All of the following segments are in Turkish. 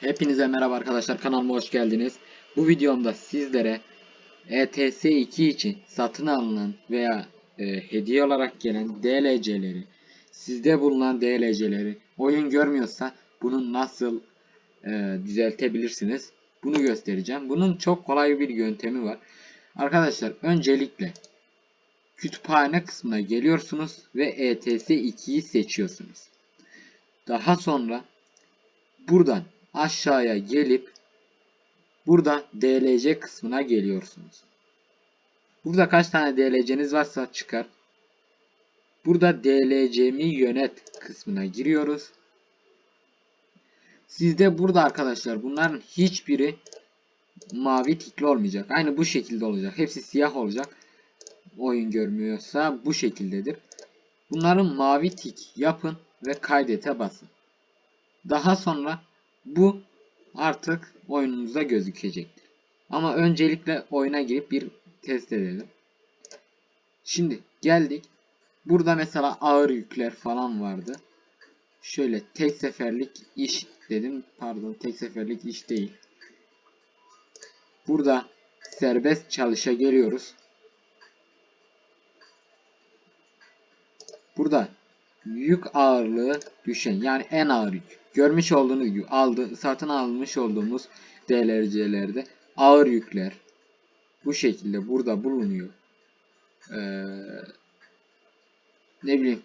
Hepinize merhaba arkadaşlar kanalıma hoş geldiniz. Bu videomda sizlere ETS 2 için satın alınan veya e, hediye olarak gelen DLC'leri, sizde bulunan DLC'leri oyun görmüyorsa bunu nasıl e, düzeltebilirsiniz? Bunu göstereceğim. Bunun çok kolay bir yöntemi var. Arkadaşlar öncelikle kütüphane kısmına geliyorsunuz ve E ETS 2'yi seçiyorsunuz. Daha sonra buradan aşağıya gelip burada DLC kısmına geliyorsunuz. Burada kaç tane DLC'niz varsa çıkar. Burada DLC'mi yönet kısmına giriyoruz. Sizde burada arkadaşlar bunların hiçbiri mavi tikli olmayacak. Aynı bu şekilde olacak. Hepsi siyah olacak. Oyun görmüyorsa bu şekildedir. Bunların mavi tik yapın ve kaydete basın. Daha sonra bu artık oyunumuzda gözükecektir. Ama öncelikle oyuna girip bir test edelim. Şimdi geldik. Burada mesela ağır yükler falan vardı. Şöyle tek seferlik iş dedim. Pardon tek seferlik iş değil. Burada serbest çalışa geliyoruz. Burada yük ağırlığı düşen yani en ağır yük. Görmüş olduğunuz aldı, satın almış olduğumuz DLC'lerde ağır yükler bu şekilde burada bulunuyor. Ee, ne bileyim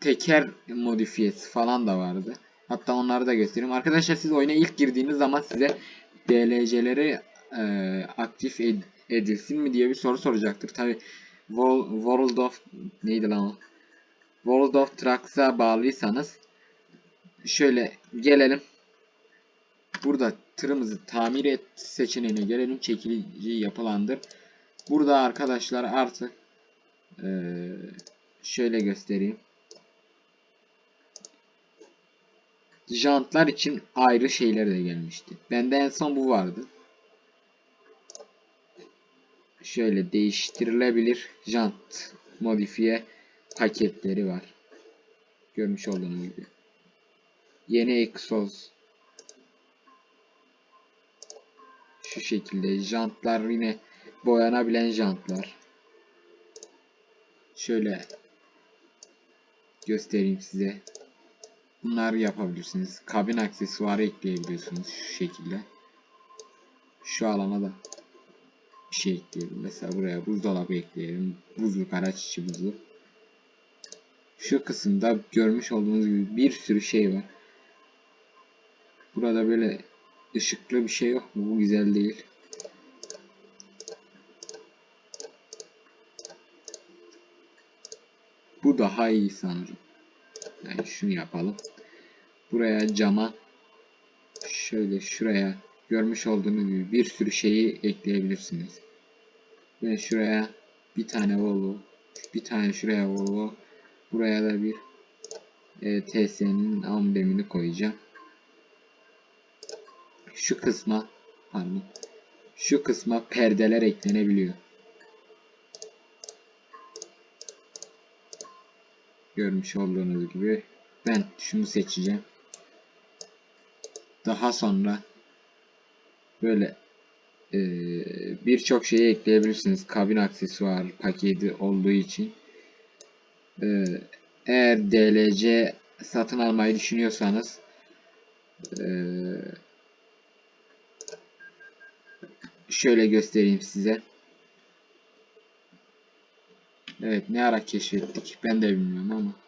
teker modifiyesi falan da vardı. Hatta onları da göstereyim. Arkadaşlar siz oyuna ilk girdiğiniz zaman size DLC'leri e, aktif ed edilsin mi diye bir soru soracaktır. Tabi World of neydi lan o? World of Trucks'a bağlıysanız şöyle gelelim. Burada tırımızı tamir et seçeneğine gelelim. Çekilici yapılandır. Burada arkadaşlar artık ee, şöyle göstereyim. Jantlar için ayrı şeyler de gelmişti. Bende en son bu vardı. Şöyle değiştirilebilir jant modifiye paketleri var. Görmüş olduğunuz gibi. Yeni egzoz. Şu şekilde jantlar yine boyanabilen jantlar. Şöyle göstereyim size. Bunları yapabilirsiniz. Kabin aksesuarı ekleyebiliyorsunuz şu şekilde. Şu alana da bir şey ekleyelim. Mesela buraya buzdolabı ekleyelim. Buzluk araç içi buzluk. Şu kısımda görmüş olduğunuz gibi bir sürü şey var. Burada böyle ışıklı bir şey yok mu? Bu güzel değil. Bu daha iyi sanırım. Yani şunu yapalım. Buraya cama şöyle şuraya görmüş olduğunuz gibi bir sürü şeyi ekleyebilirsiniz. Ve şuraya bir tane Volvo, bir tane şuraya Volvo, buraya da bir e, TS'nin amblemini koyacağım. Şu kısma pardon, şu kısma perdeler eklenebiliyor. Görmüş olduğunuz gibi ben şunu seçeceğim. Daha sonra böyle e, birçok şeyi ekleyebilirsiniz. Kabin aksesuar paketi olduğu için. E, eğer DLC satın almayı düşünüyorsanız e, şöyle göstereyim size. Evet ne ara keşfettik ben de bilmiyorum ama.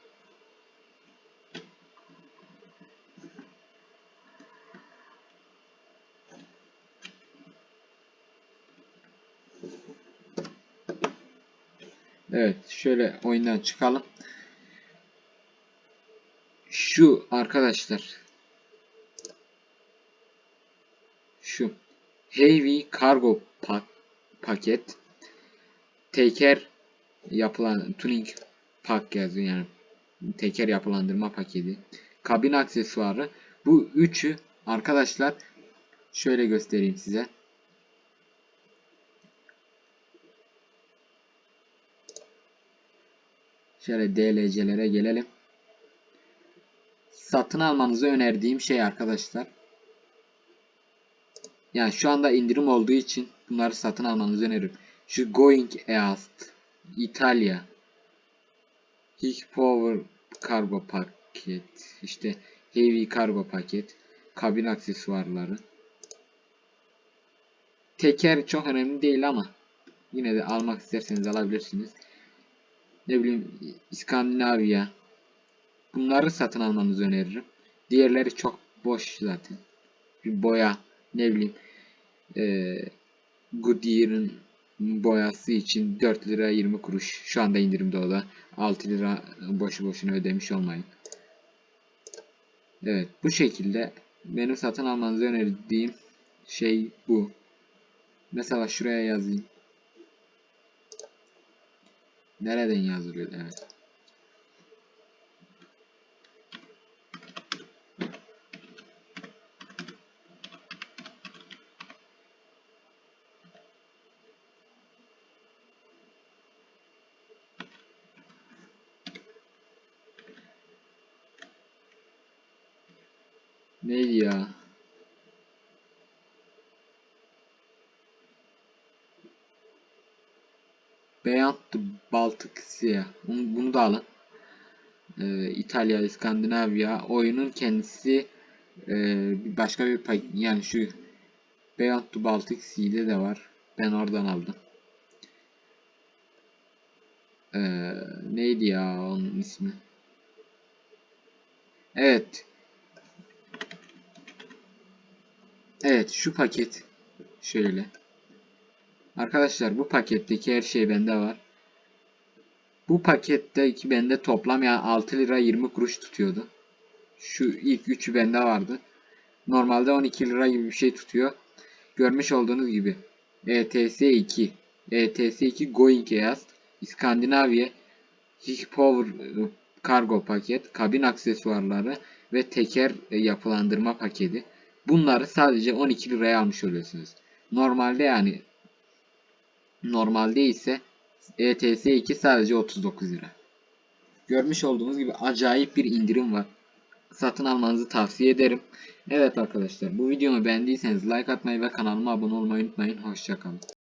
Evet şöyle oyundan çıkalım. Şu arkadaşlar. Şu Heavy Cargo pak paket teker yapılan tuning pak yazıyor yani teker yapılandırma paketi kabin aksesuarı bu üçü arkadaşlar şöyle göstereyim size şöyle DLC'lere gelelim satın almanızı önerdiğim şey arkadaşlar. Yani şu anda indirim olduğu için bunları satın almanızı öneririm. Şu Going East, İtalya, Hick Power Cargo paket, işte Heavy Cargo paket, kabin aksesuarları. Teker çok önemli değil ama yine de almak isterseniz alabilirsiniz. Ne bileyim İskandinavya. Bunları satın almanızı öneririm. Diğerleri çok boş zaten. Bir boya ne bileyim eee Goodyear'ın boyası için 4 lira 20 kuruş. Şu anda indirimde o da. 6 lira boşu boşuna ödemiş olmayın. Evet bu şekilde benim satın almanızı önerdiğim şey bu. Mesela şuraya yazayım. Nereden yazılıyor? Evet. Neydi ya? Beyond the Baltic Sea. Bunu, bunu da alın. Ee, İtalya, İskandinavya. Oyunun kendisi e, başka bir yani şu Beyond the Baltic Sea'de de var. Ben oradan aldım. Ee, neydi ya onun ismi? Evet. Evet şu paket şöyle. Arkadaşlar bu paketteki her şey bende var. Bu paketteki bende toplam ya 6 lira 20 kuruş tutuyordu. Şu ilk üçü bende vardı. Normalde 12 lira gibi bir şey tutuyor. Görmüş olduğunuz gibi ETS 2 ETS 2 Going East İskandinavya Hick Power e, kargo paket, kabin aksesuarları ve teker e, yapılandırma paketi. Bunları sadece 12 liraya almış oluyorsunuz. Normalde yani normalde ise ETS 2 sadece 39 lira. Görmüş olduğunuz gibi acayip bir indirim var. Satın almanızı tavsiye ederim. Evet arkadaşlar bu videomu beğendiyseniz like atmayı ve kanalıma abone olmayı unutmayın. Hoşçakalın.